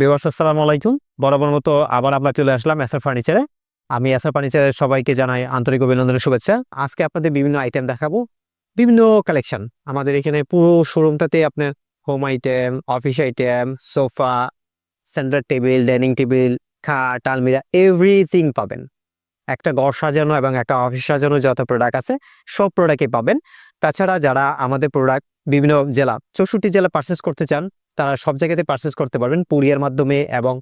বিবাস আসসালামু আলাইকুম। বরাবর মতো আবার আমরা চলে আসলাম এসআর ফার্নিচারে আমি এসআর ফার্নিচারের সবাইকে জানাই আন্তরিক অভিনন্দনের শুভেচ্ছা। আজকে আপনাদের বিভিন্ন আইটেম দেখাবো। বিভিন্ন কালেকশন আমাদের এখানে পুরো শোরুমটাতে আপনার home item office item sofa center table dining table খাট, আলমিরা এভরিথিং পাবেন। একটা ঘর সাজানো এবং একটা অফিস সাজানো যত প্রোডাক্ট আছে, সব প্রোডাক্টই পাবেন। তাছাড়া যারা আমাদের প্রোডাক্ট বিভিন্ন জেলা, চৌষট্টি জেলা পারচেস করতে চান তারা সব জায়গাতে পারচেস করতে পারবেন কুরিয়ার মাধ্যমে এবং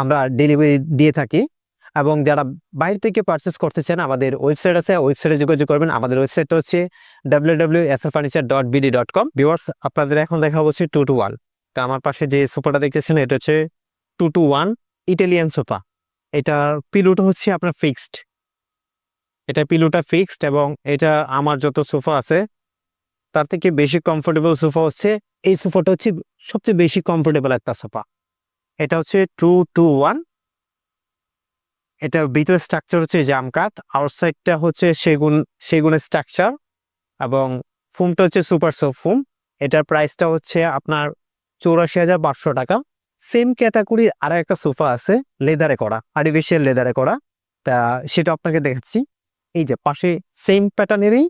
আমরা ডেলিভারি দিয়ে থাকি। এবং যারা বাইরে থেকে পারচেস করতে চান, আমাদের ওয়েবসাইট আছে ওয়েবসাইটে যোগাযোগ করবেন। আমাদের ওয়েবসাইটটা হচ্ছে W W S furniture dot BD dot com viewers আপনাদের এখন দেখা হচ্ছে টু টু ওয়ান তো আমার পাশে যে সোফাটা দেখতেছেন, এটা হচ্ছে two two one Italian sofa. এটার পিলুটা হচ্ছে আপনার ফিক্সড এটা পিলুটা ফিক্সড এবং এটা আমার যত সোফা আছে তার থেকে বেশি কমফোর্টেবল সোফা হচ্ছে, এই সোফাটা হচ্ছে সবচেয়ে বেশি কমফোর্টেবল একটা সোফা এটা হচ্ছে টু টু ওয়ান এটার ভিতরে স্ট্রাকচার হচ্ছে জাম কাঠ আউটসাইডটা হচ্ছে সেগুন, সেগুনের স্ট্রাকচার এবং ফুমটা হচ্ছে সুপার সফট ফুম এটার প্রাইসটা হচ্ছে আপনার চৌরাশি হাজার পাঁচশো টাকা। সেম ক্যাটাগরির আর একটা সোফা আছে লেদারে করা আর্টিফিশিয়াল লেদারে করা। তা সেটা আপনাকে দেখাচ্ছি। এই যে পাশে সেম প্যাটার্নেরই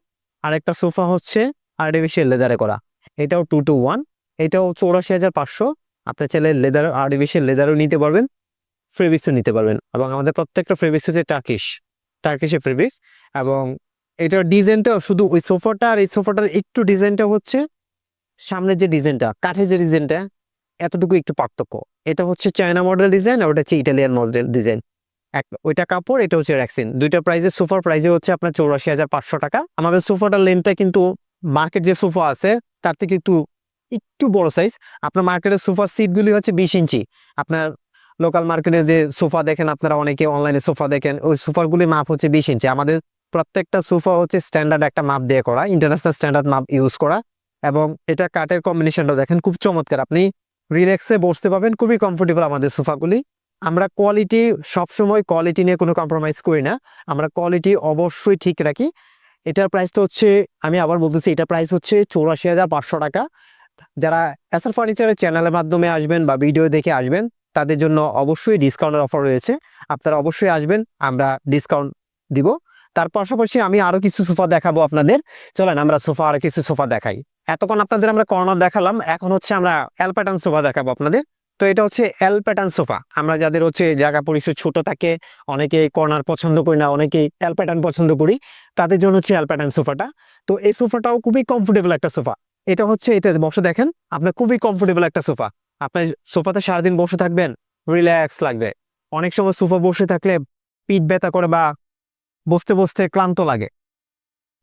আরেকটা সোফা হচ্ছে আর্টিফিশিয়াল লেদারে করা। এটাও টু টু ওয়ান এটাও চৌরাশি হাজার পাঁচশো। আপনি চাইলে লেদার আর্টিফিশিয়াল লেদারও নিতে পারবেন ফ্রেবিক্সও নিতে পারবেন। এবং আমাদের প্রত্যেকটা ফ্রেবিক্স হচ্ছে টার্কিশ টার্কিশের ফ্রেবিক্স এবং এটার ডিজাইনটা শুধু ওই সোফাটা আর এই সোফাটার একটু ডিজাইনটা হচ্ছে সামনের যে ডিজাইনটা কাঠের যে ডিজাইনটা এতটুকু একটু পার্থক্য। এটা হচ্ছে চায়না মডেল ডিজাইন আর ওটা হচ্ছে ইটালিয়ান মডেল ডিজাইন এক, ওইটা কাপড়, এটা হচ্ছে র্যাক্সিন দুইটা প্রাইজে সোফার প্রাইজে হচ্ছে আপনার চৌরাশি হাজার পাঁচশো টাকা। আমাদের সোফাটার লেন্থটা কিন্তু মার্কেট যে সোফা আছে, তার থেকে একটু একটু বড় সাইজ আপনার মার্কেটের সোফার সিটগুলি হচ্ছে বিশ ইঞ্চি। আপনার লোকাল মার্কেটে যে সোফা দেখেন, আপনারা অনেকে অনলাইনে সোফা দেখেন, ওই সোফারগুলি মাপ হচ্ছে বিশ ইঞ্চি। আমাদের প্রত্যেকটা সোফা হচ্ছে স্ট্যান্ডার্ড একটা মাপ দিয়ে করা ইন্টারন্যাশনাল স্ট্যান্ডার্ড মাপ ইউজ করা। এবং এটা কাঠের কম্বিনেশনটা দেখেন, খুব চমৎকার। আপনি রিল্যাক্সে বসতে পাবেন খুবই কমফোর্টেবল আমাদের সোফাগুলি। আমরা কোয়ালিটি সবসময় কোয়ালিটি নিয়ে কোনো কম্প্রোমাইজ করি না। আমরা কোয়ালিটি অবশ্যই ঠিক রাখি। এটার প্রাইসটা হচ্ছে, আমি আবার বলতেছি, এটার প্রাইস হচ্ছে চৌরাশি হাজার পাঁচশো টাকা। যারা এসআর ফার্নিচারের চ্যানেলের মাধ্যমে আসবেন বা ভিডিও দেখে আসবেন, তাদের জন্য অবশ্যই ডিসকাউন্টের অফার রয়েছে। আপনারা অবশ্যই আসবেন, আমরা ডিসকাউন্ট দিব। তার পাশাপাশি আমি আরও কিছু সোফা দেখাবো আপনাদের। চলেন, আমরা সোফা আরও কিছু সোফা দেখাই। এতক্ষণ আপনাদের আমরা কর্নার দেখালাম, এখন হচ্ছে আমরা প্যাটার্ন সোফা দেখাবো আপনাদের। তো এটা হচ্ছে এল প্যাটার্ন সোফা আমরা যাদের হচ্ছে জায়গা পরিসর ছোট থাকে অনেকে কর্নার পছন্দ করি না অনেকে এল প্যাটার্ন পছন্দ করি, তাদের জন্য হচ্ছে এল প্যাটার্ন সোফাটা তো এই সোফাটাও খুবই কমফোর্টেবল একটা সোফা এটা হচ্ছে, এটা বসে দেখেন, আপনার খুবই কমফোর্টেবল একটা সোফা আপনার সোফাতে সারাদিন বসে থাকবেন রিল্যাক্স লাগবে। অনেক সময় সোফা বসে থাকলে পিঠ ব্যথা করে বা বসতে বসতে ক্লান্ত লাগে।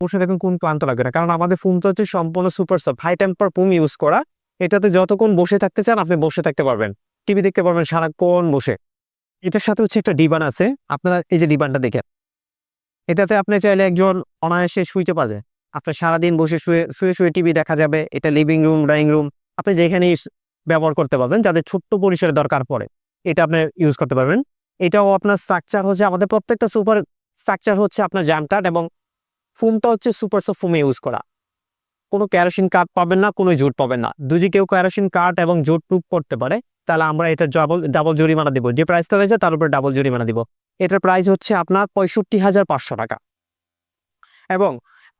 বসে দেখুন কোন ক্লান্ত লাগে না, কারণ আমাদের ফোনটা হচ্ছে সম্পূর্ণ super soft high temper foam use করা। এটাতে যতক্ষণ বসে থাকতে চান, আপনি বসে থাকতে পারবেন। টিভি দেখতে পারবেন সারাক্ষণ বসে। এটার সাথে হচ্ছে একটা ডিবান আছে। আপনারা এই যে ডিবানটা দেখেন, এটাতে আপনি চাইলে একজন অনায়াসে শুইতে পারে আপনার সারাদিন বসে শুয়ে শুয়ে শুয়ে টিভি দেখা যাবে, এটা লিভিং রুম ড্রয়িং রুম আপনি যেখানেই ব্যবহার করতে পারবেন, যাদের ছোট্ট পরিসরে দরকার পড়ে, এটা আপনি ইউজ করতে পারবেন। এটাও আপনার স্ট্রাকচার হচ্ছে, আমাদের প্রত্যেকটা সুপার স্ট্রাকচার হচ্ছে আপনার জ্যাম কাঠ এবং ফোমটা হচ্ছে সুপার সফট ফোমে ইউজ করা। কোনো ক্যারোসিন কাঠ পাবেন না, কোনো জুট পাবেন না। যদি কেউ ক্যারোসিন কাঠ এবং জুট প্রুফ করতে পারে, তাহলে আমরা এটা ডাবল ডাবল জরিমানা দিব। যে প্রাইসটা রয়েছে, তার উপরে ডাবল জরিমানা দিব। এটার প্রাইস হচ্ছে আপনার পঁয়ষট্টি হাজার পাঁচশো টাকা। এবং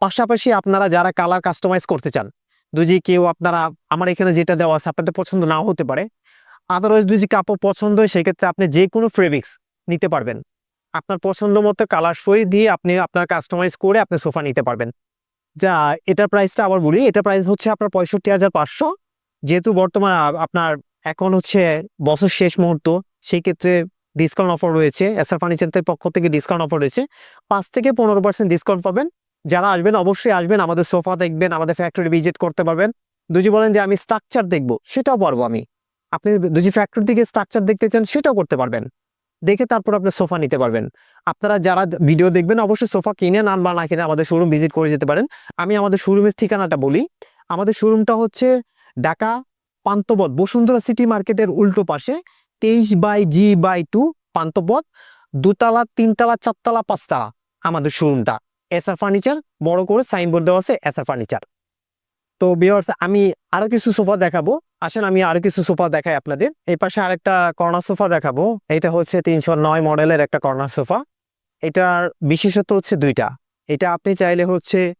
পাশাপাশি আপনারা যারা কালার কাস্টমাইজ করতে চান, যদি কেউ আপনারা, আমার এখানে যেটা দেওয়া আছে, আপনাদের পছন্দ নাও হতে পারে। আদারওয়াইজ যদি কাপড় পছন্দ হয়, সেক্ষেত্রে আপনি যে কোনো ফ্রেবিক্স নিতে পারবেন। আপনার পছন্দ মতো কালার সই দিয়ে আপনি আপনার কাস্টমাইজ করে আপনি সোফা নিতে পারবেন। যা এটার প্রাইসটা আবার বলি এটা প্রাইস হচ্ছে আপনার পঁয়ষট্টি হাজার পাঁচশো। যেহেতু বর্তমান আপনার এখন হচ্ছে বছর শেষ মুহূর্ত, সেই ক্ষেত্রে ডিসকাউন্ট অফার রয়েছে। এসআর ফার্নিচারের পক্ষ থেকে ডিসকাউন্ট অফার রয়েছে। পাঁচ থেকে পনেরো পার্সেন্ট ডিসকাউন্ট পাবেন। যারা আসবেন অবশ্যই আসবেন, আমাদের সোফা দেখবেন, আমাদের ফ্যাক্টরি ভিজিট করতে পারবেন। দুজি বলেন যে আমি স্ট্রাকচার দেখব, সেটাও পারব আমি। আপনি দুজি ফ্যাক্টরি থেকে স্ট্রাকচার দেখতে চান, সেটাও করতে পারবেন। দেখে তারপর আপনি সোফা নিতে পারবেন। আপনারা যারা ভিডিও দেখবেন, অবশ্যই সোফা কিনে নান বা না কিনে আমাদের শোরুম ভিজিট করে যেতে পারেন। আমি আমাদের শোরুমের ঠিকানাটা বলি। আমাদের শোরুমটা হচ্ছে ঢাকা পান্তবদ বসুন্ধরা সিটি মার্কেটের উল্টো পাশে, তেইশ by G by two Panthapath দুতলা, তিনতলা, চারতলা, পাঁচতলা আমাদের শোরুমটা এসআর ফার্নিচার বড় করে সাইনবোর্ড দেওয়া আছে এসআর ফার্নিচার তো বিয়ার্স আমি আরও কিছু সোফা দেখাবো। আসেন, আমি আরও কিছু সোফা দেখাই আপনাদের। এই পাশে আরেকটা কর্নার সোফা দেখাবো। এটা হচ্ছে তিনশো নয় মডেলের একটা কর্নার সোফা এটার বিশেষত্ব হচ্ছে দুইটা। এটা আপনি চাইলে হচ্ছে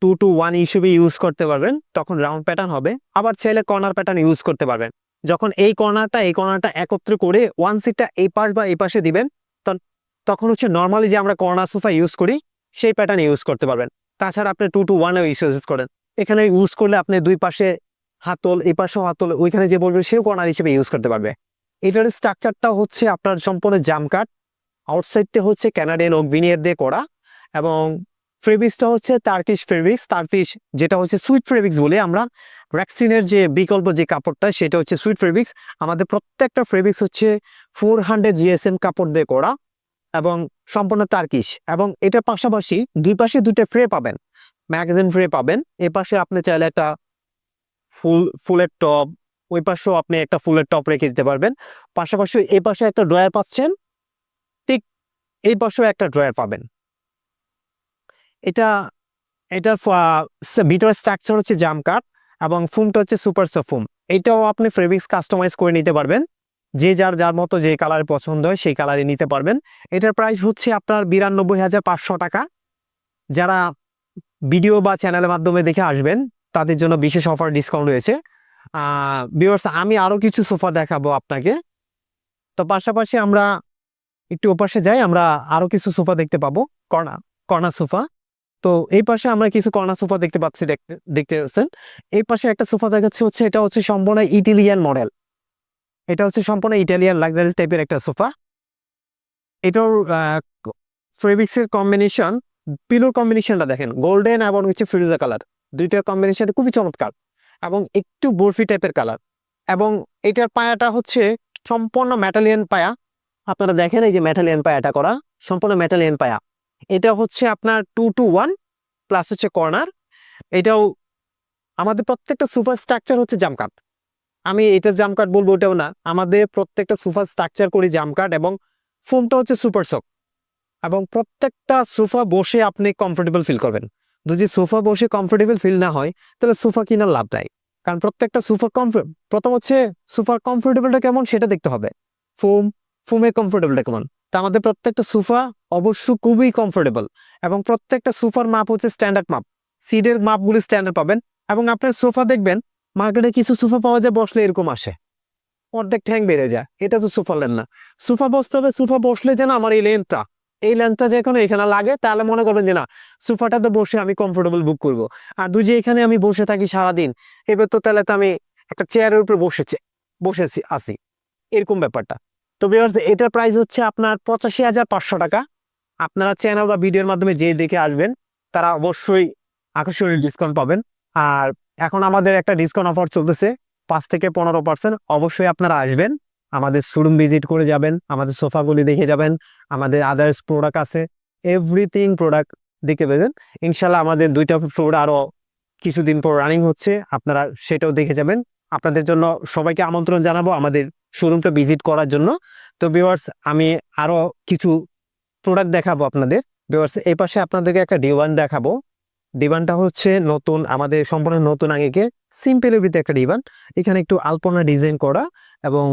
টু টু ওয়ান হিসেবে ইউজ করতে পারবেন। তখন রাউন্ড প্যাটার্ন হবে। আবার চাইলে কর্নার প্যাটার্ন ইউজ করতে পারবেন। যখন এই কর্নারটা এই কর্নারটা একত্রে করে ওয়ান সিটটা এই পাশ বা এই পাশে দিবেন তখন- তখন হচ্ছে নর্মালি যে আমরা কর্নার সোফা ইউজ করি, সেই প্যাটার্ন ইউজ করতে পারবেন। তাছাড়া আপনি টু টু ওয়ানেও ইউজ করেন। এখানে ইউজ করলে আপনি দুই পাশে হাতল, এই পাশেও হাতল, ওইখানে যে বলবে সেও কর্নার হিসেবে ইউজ করতে পারবে। এটার স্ট্রাকচারটা হচ্ছে আপনার সম্পূর্ণ জাম কাট আউটসাইডটা হচ্ছে ক্যানাডিয়ান ওক ভিনিয়ার দিয়ে করা এবং ফেব্রিক্সটা হচ্ছে টার্কিশ ফেব্রিক্স টার্কিশ যেটা হচ্ছে সুইট ফেব্রিক্স বলে আমরা ভ্যাকসিনের যে বিকল্প যে কাপড়টা সেটা হচ্ছে সুইট ফেব্রিক্স আমাদের প্রত্যেকটা ফেব্রিক্স হচ্ছে ফোর হান্ড্রেড জিএসএম কাপড় দিয়ে করা এবং সম্পূর্ণ টার্কিশ এবং এটার পাশাপাশি দুই পাশে দুটো ফ্রে পাবেন। ম্যাগাজিন ফ্রে পাবেন। এ পাশে আপনি চাইলে একটা ফুল, ফুলের টপ ওই পাশেও আপনি একটা ফুলের টপ রেখে দিতে পারবেন। পাশাপাশি এই পাশে একটা ড্রয়ার পাচ্ছেন, ঠিক এই পাশেও একটা ড্রয়ার পাবেন। এটা, এটার ভিতরের স্ট্রাকচার হচ্ছে জাম কাট এবং ফুমটা হচ্ছে সুপার ফুম এটাও আপনি ফেব্রিক্স কাস্টমাইজ করে নিতে পারবেন। যে যার যার মতো যে কালার পছন্দ হয় সেই কালারে নিতে পারবেন। এটার প্রাইস হচ্ছে আপনার বিরানব্বই হাজার পাঁচশো টাকা। যারা ভিডিও বা চ্যানেলের মাধ্যমে দেখে আসবেন। তাদের জন্য বিশেষ অফার ডিসকাউন্ট রয়েছে। বিয়ার্স আমি আরও কিছু সোফা দেখাবো আপনাকে। তো পাশাপাশি আমরা একটু ওপাশে যাই, আমরা আরও কিছু সোফা দেখতে পাবো। কর্নার কর্নার সোফা তো এই পাশে আমরা কিছু কর্নার সোফা দেখতে পাচ্ছি দেখতে দেখতে পাচ্ছেন। এই পাশে একটা সোফা দেখাচ্ছে হচ্ছে, এটা হচ্ছে সম্পূর্ণ ইটালিয়ান মডেল। এটা হচ্ছে সম্পূর্ণ ইটালিয়ান লাক্সারিস টাইপের একটা সোফা এটার ফেব্রিক্সের কম্বিনেশন পিলোর কম্বিনেশনটা দেখেন গোল্ডেন এবং হচ্ছে ফিরোজা কালার দুইটার কম্বিনেশনটা খুবই চমৎকার এবং একটু বরফি টাইপের কালার এবং এটার পায়াটা হচ্ছে সম্পূর্ণ মেটালিয়ান পায়া। আপনারা দেখেন এই যে মেটালিয়ান পায়াটা করা, সম্পূর্ণ মেটালিয়ান পায়া। এটা হচ্ছে আপনার টু টু ওয়ান প্লাস হচ্ছে কর্নার এটাও আমাদের প্রত্যেকটা সুপার স্ট্রাকচার হচ্ছে জামকাট আমি এটা জামকাট বলব ওটাও না, আমাদের প্রত্যেকটা সুপার স্ট্রাকচার করি জামকাট এবং ফোমটা হচ্ছে সুপার সক এবং প্রত্যেকটা সোফা বসে আপনি কমফোর্টেবল ফিল করবেন। যদি সোফা বসে কমফোর্টেবল ফিল না হয়, তাহলে সোফা কেনার লাভ নাই। কারণ প্রত্যেকটা সোফা কমফোর্ট প্রথম হচ্ছে সোফার কমফোর্টেবলটা কেমন সেটা দেখতে হবে। ফোম ফোমের কমফোর্টেবলটা কেমন? তা আমাদের প্রত্যেকটা সোফা অবশ্য খুবই কমফোর্টেবল এবং প্রত্যেকটা সোফার মাপ হচ্ছে স্ট্যান্ডার্ড মাপ। সিটের মাপগুলি স্ট্যান্ডার্ড পাবেন এবং আপনার সোফা দেখবেন মার্কেটে কিছু সোফা পাওয়া যায়, বসলে এরকম আসে। অর্ধেক ঠ্যাং বেড়ে যায়, এটা তো সোফা লেন না। সোফা বসতে হবে, সোফা বসলে যেন আমার এই লেনটা এই লেন্থটা যখন এখানে লাগে, তাহলে মনে করবেন যে না, সোফাটাতে বসে আমি কমফোর্টেবল বুক করব। আর দুই যে এখানে আমি বসে থাকি সারাদিন, এবার তো তাহলে তো আমি একটা চেয়ারের উপরে বসেছে, বসেছি আসি এরকম ব্যাপারটা। তো বিয়ার্স এটার প্রাইস হচ্ছে আপনার পঁচাশি হাজার পাঁচশো টাকা। আপনারা চ্যানেল বা ভিডিওর মাধ্যমে যে দেখে আসবেন, তারা অবশ্যই আকর্ষণীয় ডিসকাউন্ট পাবেন। আর এখন আমাদের একটা ডিসকাউন্ট অফার চলতেছে, পাঁচ থেকে পনেরো পার্সেন্ট অবশ্যই আপনারা আসবেন। আমাদের শোরুম ভিজিট করে যাবেন, আমাদের সোফাগুলি দেখে যাবেন, আমাদের আদার্স প্রোডাক্ট আছে এভরিথিং প্রোডাক্ট দেখে দেবেন। ইনশাল্লাহ আমাদের দুইটা ফ্লোর আরও কিছুদিন পর রানিং হচ্ছে, আপনারা সেটাও দেখে যাবেন। আপনাদের জন্য সবাইকে আমন্ত্রণ জানাব আমাদের শোরুমটা ভিজিট করার জন্য। তো ভিউয়ার্স আমি আরও কিছু প্রোডাক্ট দেখাবো আপনাদের। ভিউয়ার্স এই পাশে আপনাদেরকে একটা ডিওয়ান দেখাবো। ডিভানটা হচ্ছে নতুন, আমাদের সম্পূর্ণ নতুন আগেকে সিম্পলের ভিতরে একটা ডিভান এখানে একটু আলপনা ডিজাইন করা এবং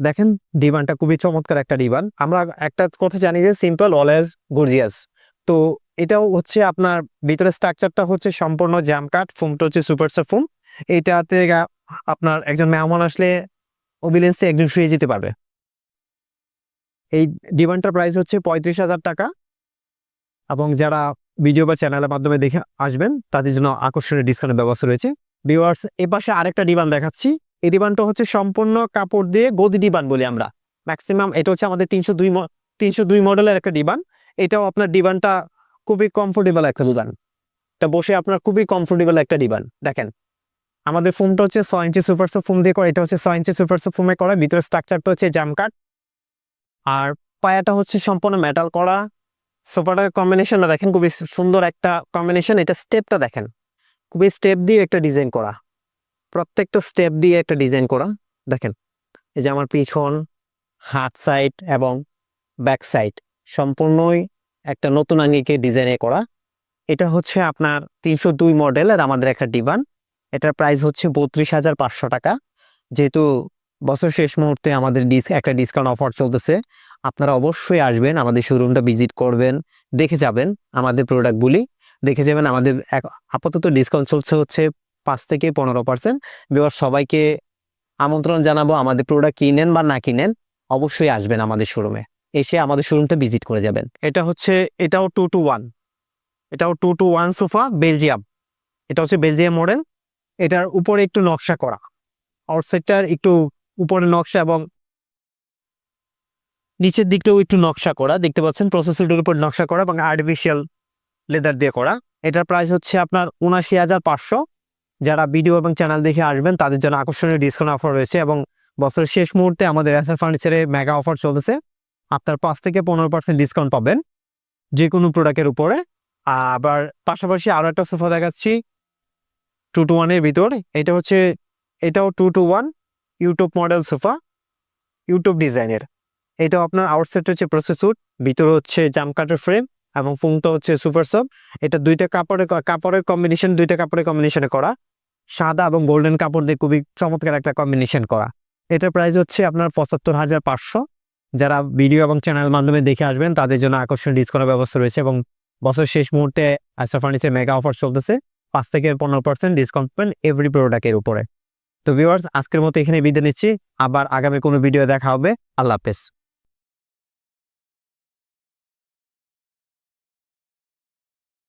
দেখেন ডিভানটা খুবই চমৎকার একটা ডিভান আমরা একটা কথা জানি যে সিম্পল অলওয়েজ গর্জিয়াস তো এটাও হচ্ছে আপনার ভিতরে স্ট্রাকচারটা হচ্ছে সম্পূর্ণ জ্যাম কাট ফোমটা হচ্ছে সুপারস্টার ফোম এটাতে আপনার একজন মেহমান আসলে অবিলেন্সে একজন শুয়ে যেতে পারবে। এই ডিভানটার প্রাইস হচ্ছে পঁয়ত্রিশ হাজার টাকা। এবং যারা ভিডিও বা চ্যানেলের মাধ্যমে দেখে আসবেন, তাদের জন্য আকর্ষণীয় ডিসকাউন্টের ব্যবস্থা রয়েছে। ভিউয়ার্স এ পাশে আরেকটা ডিভান দেখাচ্ছি। এই ডিভানটা হচ্ছে সম্পূর্ণ কাপড় দিয়ে গদি ডিবান বলি আমরা। ম্যাক্সিমাম এটা হচ্ছে আমাদের তিনশো দুই তিনশো দুই মডেলের একটা ডিবান এটাও আপনার ডিবানটা খুবই কমফোর্টেবল একটা ডিবান এটা বসে আপনার খুবই কমফোর্টেবল একটা ডিবান দেখেন, আমাদের ফোমটা হচ্ছে ছয় ইঞ্চি সুপারসো ফোম দিয়ে করা। এটা হচ্ছে ছয় ইঞ্চি সুপারসো ফোমে করা। ভিতরে স্ট্রাকচারটা হচ্ছে জাম কাট আর পায়াটা হচ্ছে সম্পূর্ণ মেটাল করা। সোফাটার কম্বিনেশনটা দেখেন, খুবই সুন্দর একটা কম্বিনেশন এটা স্টেপটা দেখেন, খুবই স্টেপ দিয়ে একটা ডিজাইন করা। প্রত্যেকটা স্টেপ দিয়ে একটা ডিজাইন করা। দেখেন, এই যে আমার পিছন, হাত সাইড এবং ব্যাক সাইড সম্পূর্ণই একটা নতুন আঙ্গিকে ডিজাইনে করা। এটা হচ্ছে আপনার তিনশো দুই মডেলের আমাদের একটা ডিবান এটার প্রাইস হচ্ছে বত্রিশ হাজার পাঁচশো টাকা। যেহেতু বছর শেষ মুহূর্তে আমাদের ডিস, একটা ডিসকাউন্ট অফার চলতেছে, আপনারা অবশ্যই আসবেন, আমাদের শোরুমটা ভিজিট করবেন, দেখে যাবেন আমাদের প্রোডাক্টগুলি দেখে যাবেন আমাদের আপাতত ডিসকাউন্ট চলছে হচ্ছে পাঁচ থেকে পনেরো পার্সেন্ট এবার সবাইকে আমন্ত্রণ জানাব আমাদের প্রোডাক্ট কিনেন বা না কিনেন, অবশ্যই আসবেন আমাদের শোরুমে এসে আমাদের শোরুমটা ভিজিট করে যাবেন। এটা হচ্ছে, এটাও টু টু ওয়ান এটাও two two one sofa Belgium এটা হচ্ছে বেলজিয়াম মডেল এটার উপরে একটু নকশা করা। আউটসাইডটার একটু উপরে নকশা এবং নিচের দিকটাও একটু নকশা করা। দেখতে পাচ্ছেন প্রসেসরটির উপর নকশা করা এবং আর্টিফিশিয়াল লেদার দিয়ে করা। এটার প্রাইস হচ্ছে আপনার উনাশি হাজার পাঁচশো। যারা ভিডিও এবং চ্যানেল দেখে আসবেন, তাদের জন্য আকর্ষণীয় ডিসকাউন্ট অফার রয়েছে এবং বছরের শেষ মুহূর্তে আমাদের এসআর ফার্নিচারে মেগা অফার চলতেছে। আপনার পাঁচ থেকে পনেরো পার্সেন্ট ডিসকাউন্ট পাবেন যে কোনো প্রোডাক্টের উপরে। আবার পাশাপাশি আরও একটা সোফা দেখাচ্ছি টু টু ওয়ানের ভিতর। এটা হচ্ছে, এটাও two two one YouTube model sofa YouTube ডিজাইনের এটাও আপনার আউটসাইড হচ্ছে প্রসেসুট ভিতরে হচ্ছে জামকাটের ফ্রেম এবং ফুংটা হচ্ছে সুপার সব এটা দুইটা কাপড়ের কাপড়ের কম্বিনেশন দুইটা কাপড়ের কম্বিনেশনে করা। সাদা এবং গোল্ডেন কাপড় দিয়ে খুবই চমৎকার একটা কম্বিনেশন করা। এটার প্রাইস হচ্ছে আপনার পঁচাত্তর হাজার পাঁচশো। যারা ভিডিও এবং চ্যানেল মাধ্যমে দেখে আসবেন, তাদের জন্য আকর্ষণীয় ডিসকাউন্টের ব্যবস্থা রয়েছে এবং বছর শেষ মুহূর্তে আস্টা ফার্নিচার মেগা অফার চলতেছে। পাঁচ থেকে পনেরো পার্সেন্ট ডিসকাউন্ট পাবেন এভরি প্রোডাক্টের উপরে। তো ভিউয়ার্স আজকের মতো এখানে বিদায় নিচ্ছি। আবার আগামী কোনো ভিডিও দেখা হবে। আল্লাহ হাফেজ।